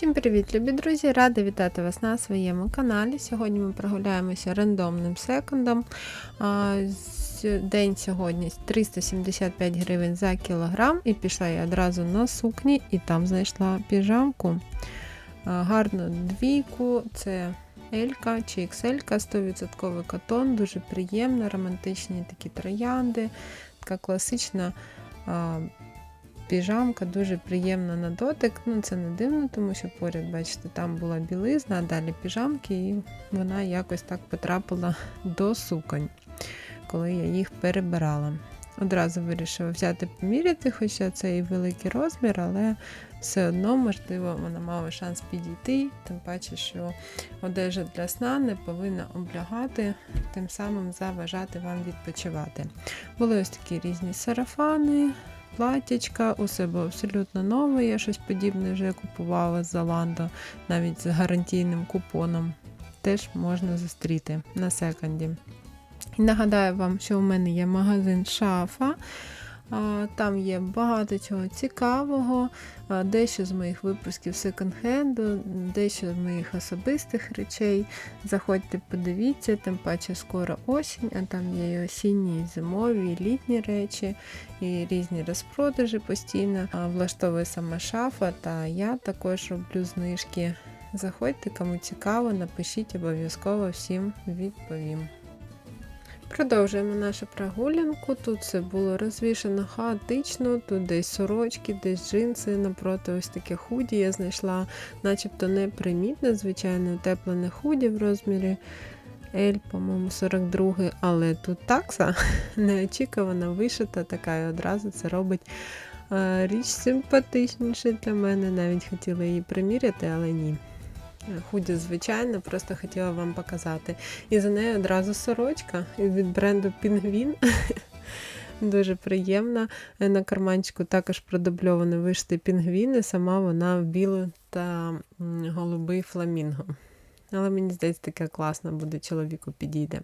Всім привіт, любі друзі! Рада вітати вас на своєму каналі. Сьогодні ми прогуляємося рандомним секундом. День сьогодні 375 гривень за кілограм, і пішла я одразу на сукні і там знайшла піжамку. Гарну двійку, це Елька чи XL, 100% котон, дуже приємна, романтичні такі троянди, така класична. Піжамка дуже приємна на дотик. Ну, це не дивно, тому що поряд, бачите, там була білизна, а далі піжамки, і вона якось так потрапила до суконь, коли я їх перебирала. Одразу вирішила взяти поміряти, хоча це і великий розмір, але все одно, можливо, вона мала шанс підійти, тим паче, що одежа для сна не повинна облягати, тим самим заважати вам відпочивати. Були ось такі різні сарафани, платячка, усе було абсолютно нове. Я щось подібне вже купувала з Zalando, навіть з гарантійним купоном. Теж можна зустріти на секонді. Нагадаю вам, що у мене є магазин Шафа. Там є багато чого цікавого, дещо з моїх випусків секонд-хенду, дещо з моїх особистих речей. Заходьте, подивіться, тим паче скоро осінь, а там є і осінні, і зимові, і літні речі, і різні розпродажі постійно. Влаштовує сама шафа, та я також роблю знижки. Заходьте, кому цікаво, напишіть обов'язково всім відповім. Продовжуємо нашу прогулянку. Тут все було розвішено хаотично, тут десь сорочки, десь джинси, напроти ось таке худі. Я знайшла начебто непримітне, звичайно, утеплене худі в розмірі L, по-моєму, 42 але тут такса неочікувано вишита, така і одразу це робить е, річ симпатичніше для мене. Навіть хотіла її приміряти, але ні. Худі, звичайно, просто хотіла вам показати. І за нею одразу сорочка від бренду Пінгвін. Дуже приємна. На карманчику також продубльовані вишити пінгвіни, сама вона в білу та голубий фламінго. Але мені здається, таке класно буде, чоловіку підійде.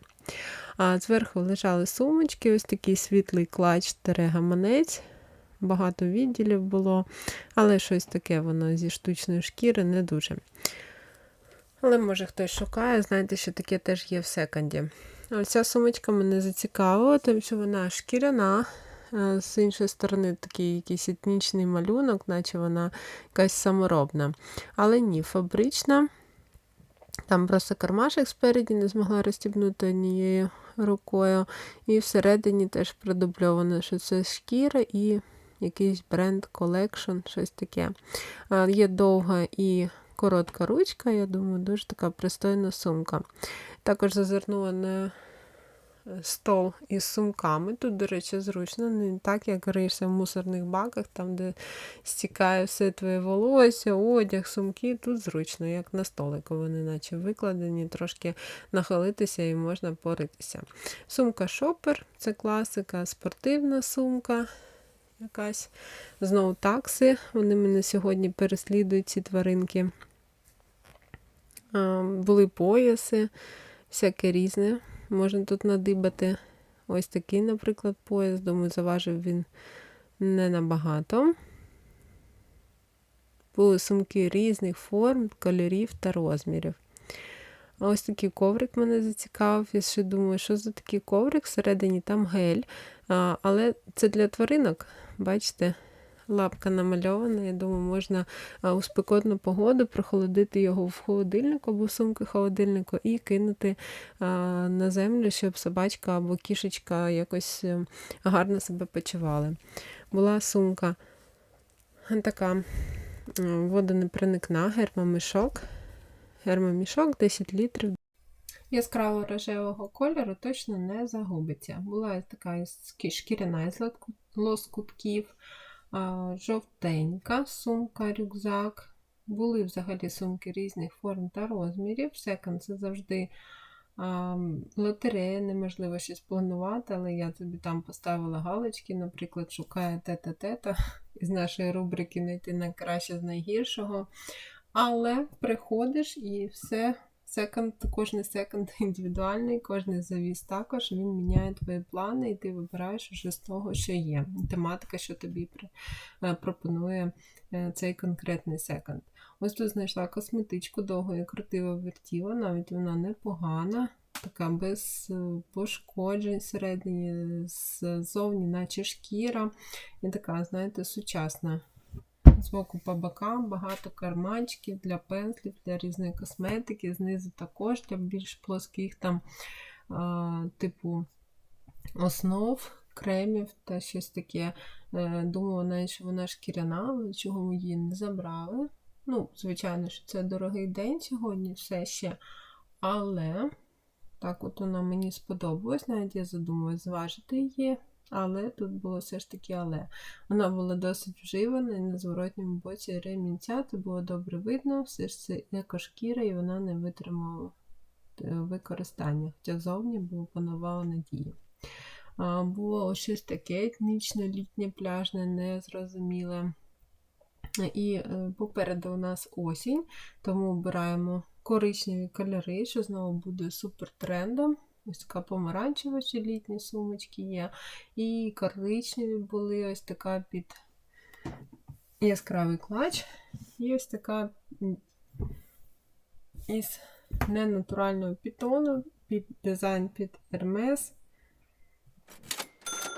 А зверху лежали сумочки, ось такий світлий клач гаманець. Багато відділів було, але щось таке воно зі штучної шкіри не дуже. Але може хтось шукає, знаєте, що таке теж є в секонді. Ось ця сумочка мене зацікавила, тому що вона шкіряна. З іншої сторони, такий якийсь етнічний малюнок, наче вона якась саморобна. Але ні, фабрична. Там просто кармашек спереді не змогла розстібнути однією рукою. І всередині теж продубльовано, що це шкіра і якийсь бренд Collection, щось таке. Є довга і коротка ручка, я думаю, дуже така пристойна сумка. Також зазирнула на стол із сумками. Тут, до речі, зручно, не так, як риєшся в мусорних баках, там, де стікає все твоє волосся, одяг, сумки. Тут зручно, як на столику вони наче викладені, трошки нахилитися і можна поритися. Сумка шопер, це класика, спортивна сумка. Якась знову такси. Вони мене сьогодні переслідують, ці тваринки. Були пояси, всяке різне. Можна тут надибати. Ось такий, наприклад, пояс. Думаю, заважив він не набагато. Були сумки різних форм, кольорів та розмірів. А ось такий коврик мене зацікавив. Я ще думаю, що за такий коврик? Всередині там гель. Але це для тваринок, бачите, лапка намальована. Я думаю, можна у спекотну погоду прохолодити його в холодильнику або в сумки холодильнику і кинути на землю, щоб собачка або кішечка якось е, гарно себе почували. Була сумка така водонепроникна, гермомішок. Гермомішок 10 літрів. Яскраво рожевого кольору точно не загубиться. Була така шкіряна із лоскутків, жовтенька сумка, рюкзак. Були взагалі сумки різних форм та розмірів. Секонд це завжди а, лотерея, неможливо щось планувати, але я тобі там поставила галочки, наприклад, шукає тета-тета із нашої рубрики знайти найкраще з найгіршого. Але приходиш і все секонд, кожний секонд індивідуальний, кожний завіс також, він міняє твої плани, і ти вибираєш вже з того, що є. Тематика, що тобі е, пропонує е, цей конкретний секонд. Ось тут знайшла косметичку, довго і крутила вертіла, навіть вона непогана, така без е, пошкоджень всередині, ззовні, наче шкіра. І така, знаєте, сучасна. З боку по бокам багато карманчиків для пензлів, для різної косметики, знизу також для більш плоских там, а, типу основ, кремів та щось таке. Е, думала навіть, що вона шкіряна, але чого ми її не забрали. Ну, звичайно, що це дорогий день сьогодні, все ще. Але так от вона мені сподобалась, навіть я задумалась зважити її. Але тут було все ж таки але. Вона була досить вживана і на зворотньому боці ремінця, це було добре видно, все ж це екошкіра, і вона не витримала е, використання, хоча зовні було панувало надії. Було щось таке етнічно-літнє пляжне, незрозуміле. І е, попереду у нас осінь, тому обираємо коричневі кольори, що знову буде супер трендом. Ось така помаранчева ще літні сумочки є. І коричневі були ось така під яскравий клач. І ось така із ненатурального пітону, під дизайн під Hermes.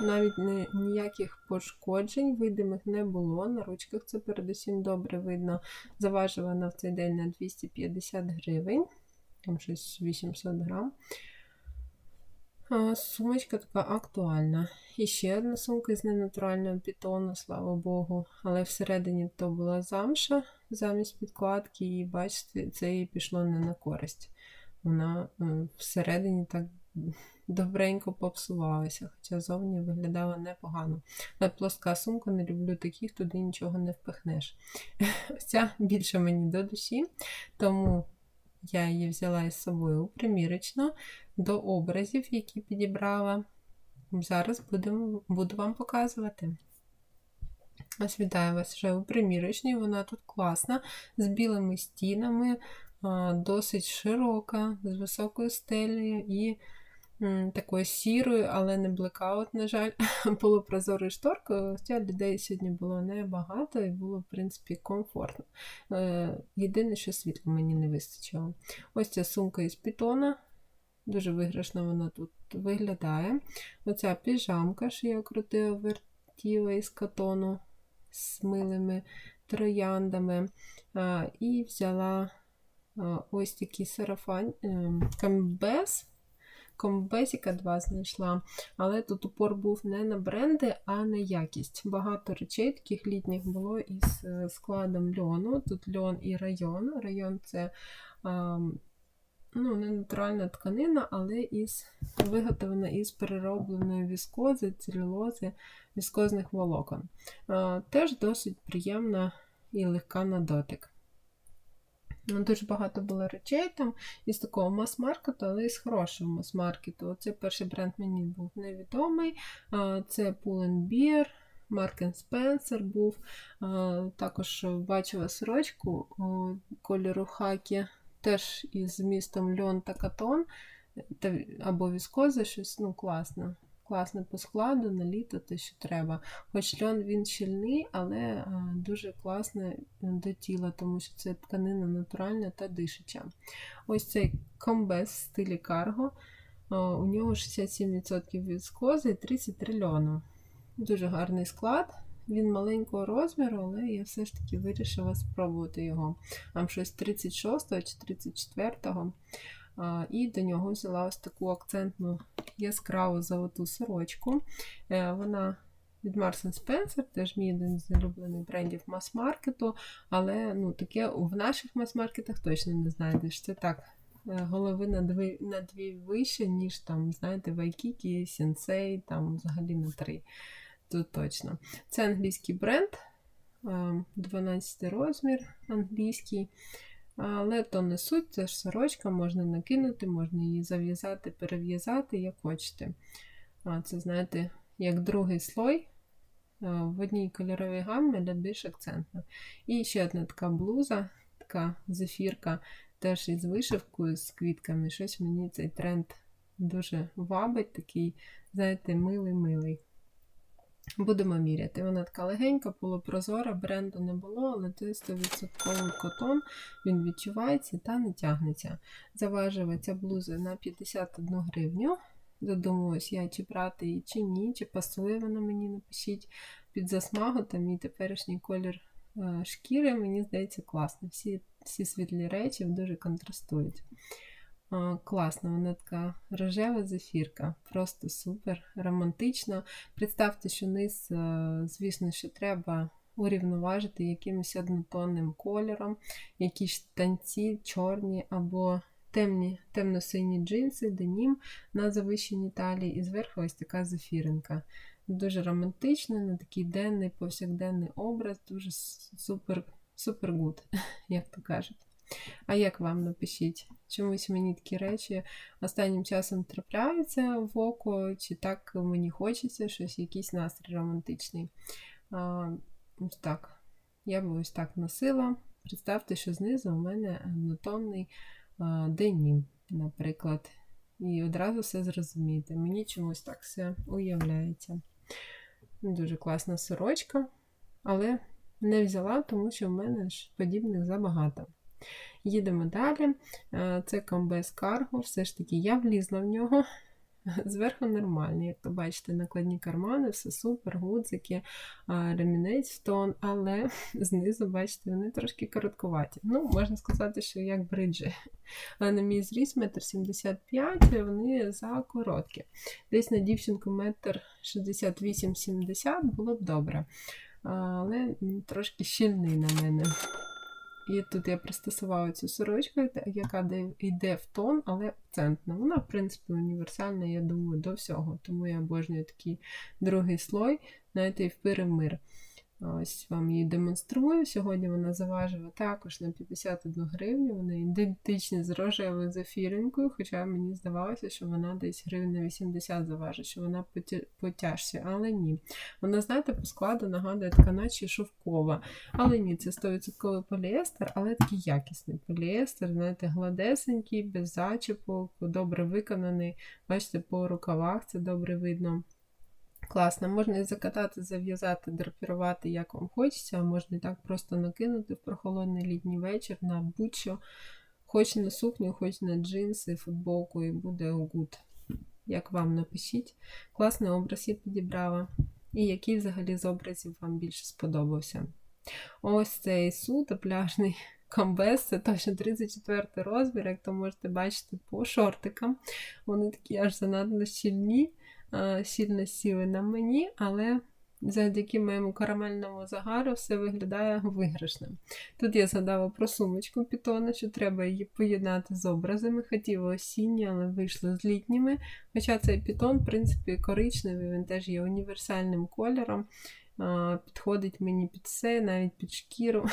Навіть не, ніяких пошкоджень видимих не було. На ручках це передусім добре видно. Заважила вона в цей день на 250 гривень, там щось 800 грам. Сумочка така актуальна. І ще одна сумка з ненатурального бетону, слава Богу. Але всередині то була замша замість підкладки, і бачите, це їй пішло не на користь. Вона е, всередині так добренько попсувалася, хоча зовні виглядала непогано. Але плоска сумка, не люблю таких, туди нічого не впихнеш. Ця більше мені до душі, тому я її взяла із собою у примірочну до образів, які підібрала. Зараз будемо, буду вам показувати. Ось вітаю вас вже у примірочній, вона тут класна, з білими стінами, досить широка, з високою стелею і такою сірою, але не блекаут, на жаль, полупрозорою шторкою. Хоча людей сьогодні було небагато і було, в принципі, комфортно. Е, єдине, що світла мені не вистачило. Ось ця сумка із пітона. Дуже виграшно вона тут виглядає. Оця піжамка, що я крутила вертіла із катону з милими трояндами. І взяла ось такий сарафан ем, камбез. Комбезіка 2 знайшла, але тут упор був не на бренди, а на якість. Багато речей таких літніх було із е, складом льону. Тут льон і район. Район це ну, не натуральна тканина, але із, виготовлена із переробленої віскози, целюлози, віскозних волокон. Теж досить приємна і легка на дотик. Ну, дуже багато було речей там із такого мас-маркету, але і з хорошого мас-маркету. Це перший бренд мені був невідомий. Це Pull&Bear, Mark Spencer був. Також бачила сорочку кольору хакі, теж із містом Льон та Катон, або віскоза, щось ну, класне класне по складу, на літо те, що треба. Хоч льон він щільний, але е, дуже класне до тіла, тому що це тканина натуральна та дишича. Ось цей комбез в стилі карго. У нього 67% віскози і 33 льону. Дуже гарний склад. Він маленького розміру, але я все ж таки вирішила спробувати його. Там щось 36 чи 34. го і до нього взяла ось таку акцентну яскраву золоту сорочку. Е, вона від Marks Spencer, теж мій один з улюблених брендів мас-маркету, але ну, таке в наших мас-маркетах точно не знайдеш. Це так. Е, голови на дві, на дві вище, ніж там, знаєте, Вайкікі, Сенсей, там взагалі на три. Тут точно. Це англійський бренд, 12 е, розмір англійський. Але то не суть, це ж сорочка, можна накинути, можна її зав'язати, перев'язати, як хочете. Це, знаєте, як другий слой в одній кольоровій гаммі, але більш акцентно. І ще одна така блуза, така зефірка теж із вишивкою, з квітками. Щось мені цей тренд дуже вабить, такий, знаєте, милий-милий. Будемо міряти. Вона така легенька, полупрозора, бренду не було, але це 100% котон, він відчувається та не тягнеться. Заважила ця блуза на 51 гривню. Задумуюсь, я чи брати її, чи ні, чи пасує вона мені, напишіть під засмагу, та мій теперішній колір е, шкіри, мені здається, класно. Всі, всі світлі речі дуже контрастують. А, Класно, вона така рожева зефірка, просто супер, романтично. Представте, що низ, е, звісно, що треба урівноважити якимось однотонним кольором, якісь штанці чорні або темні, темно-сині джинси, денім на завищеній талії, і зверху ось така зефіринка. Дуже романтично, на такий денний, повсякденний образ, дуже супер, супер гуд, як то кажуть. А як вам напишіть? Чомусь мені такі речі останнім часом трапляються в око, чи так мені хочеться щось, якийсь настрій романтичний. А, ось так. Я би ось так носила. Представте, що знизу у мене однотонний а, денім, наприклад. І одразу все зрозумієте. Мені чомусь так все уявляється. Дуже класна сорочка, але не взяла, тому що в мене ж подібних забагато. Їдемо далі. Е, Це комбез Cargo. Все ж таки, я влізла в нього. Зверху нормальний, як то бачите, накладні кармани, все супер, гудзики, а, ремінець в тон, але знизу, бачите, вони трошки короткуваті. Ну, можна сказати, що як бриджі. А на мій зріст 1,75 м, вони за короткі. Десь на дівчинку 1,68-70 м було б добре. Але трошки щільний на мене. І тут я пристосувала цю сорочку, яка йде в тон, але акцентна. Вона, в принципі, універсальна, я думаю, до всього. Тому я обожнюю такий другий слой, знаєте, і в мир. Ось вам її демонструю. Сьогодні вона заважила також на 51 гривню. Вона ідентична з рожевою зефіринкою, хоча мені здавалося, що вона десь гривень на 80 заважить, що вона потяжча, але ні. Вона, знаєте, по складу нагадує така, наче шовкова. Але ні, це 100% поліестер, але такий якісний поліестер, знаєте, гладесенький, без зачіпок, добре виконаний. Бачите, по рукавах це добре видно. Класно, можна і закатати, зав'язати, драпірувати, як вам хочеться, а можна і так просто накинути в прохолодний літній вечір на будь-що, хоч на сукню, хоч на джинси, футболку, і буде гуд. Як вам напишіть. Класний образ я підібрала. І який взагалі з образів вам більше сподобався? Ось цей суто пляжний комбез, це точно 34 розмір, як то можете бачити по шортикам. Вони такі аж занадто щільні, сильно сіли на мені, але завдяки моєму карамельному загару все виглядає виграшним. Тут я згадала про сумочку Пітона, що треба її поєднати з образами. Хотіла осінні, але вийшло з літніми. Хоча цей пітон, в принципі, коричневий, він теж є універсальним кольором. Підходить мені під все, навіть під шкіру.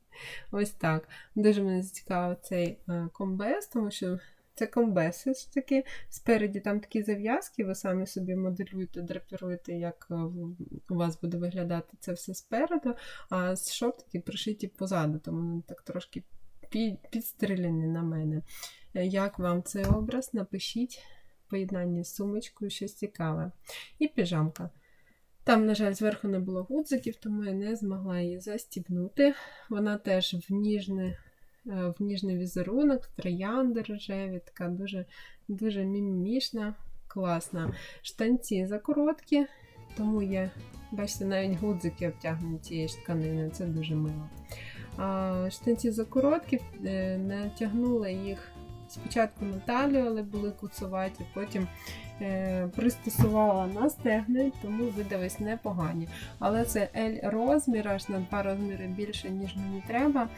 Ось так. Дуже мене зацікавив цей е, комбез, тому що це комбез все ж таки. Спереді там такі зав'язки, ви самі собі моделюєте, драпіруєте, як е, у вас буде виглядати це все спереду, а з шортики пришиті позаду, тому вони так трошки під, підстріляні на мене. Е, Як вам цей образ? Напишіть в поєднанні з сумочкою щось цікаве. І піжамка. Там, на жаль, зверху не було гудзиків, тому я не змогла її застібнути. Вона теж в ніжний, е, в ніжний візерунок, в троянди рожеві, така дуже, дуже мімімішна, класна. Штанці закороткі, тому є, бачите, навіть гудзики обтягнені цією тканиною, це дуже мило. Штанці закороткі, е, натягнула їх спочатку на талію, але були куцуваті, потім е, пристосувала на стегни, тому видались непогані. Але це L розмір, аж на два розміри більше, ніж мені треба.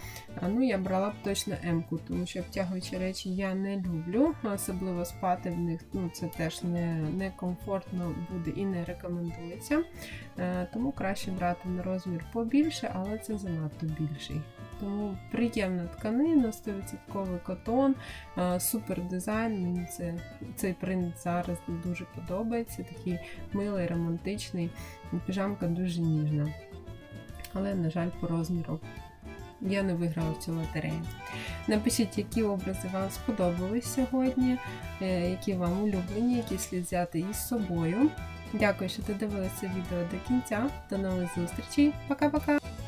Ну, я брала б точно М-ку, тому що обтягуючі речі я не люблю, особливо спати в них ну, це теж не, не буде і не рекомендується. Е, тому краще брати на розмір побільше, але це занадто більший. Тому приємна тканина, 100% котон, е, супер дизайн. Мені це, цей принт зараз дуже подобається. Такий милий, романтичний. Піжамка дуже ніжна. Але, на жаль, по розміру я не виграла цю лотерею. Напишіть, які образи вам сподобались сьогодні, е, які вам улюблені, які слід взяти із собою. Дякую, що додивилися відео до кінця. До нових зустрічей. Пока-пока!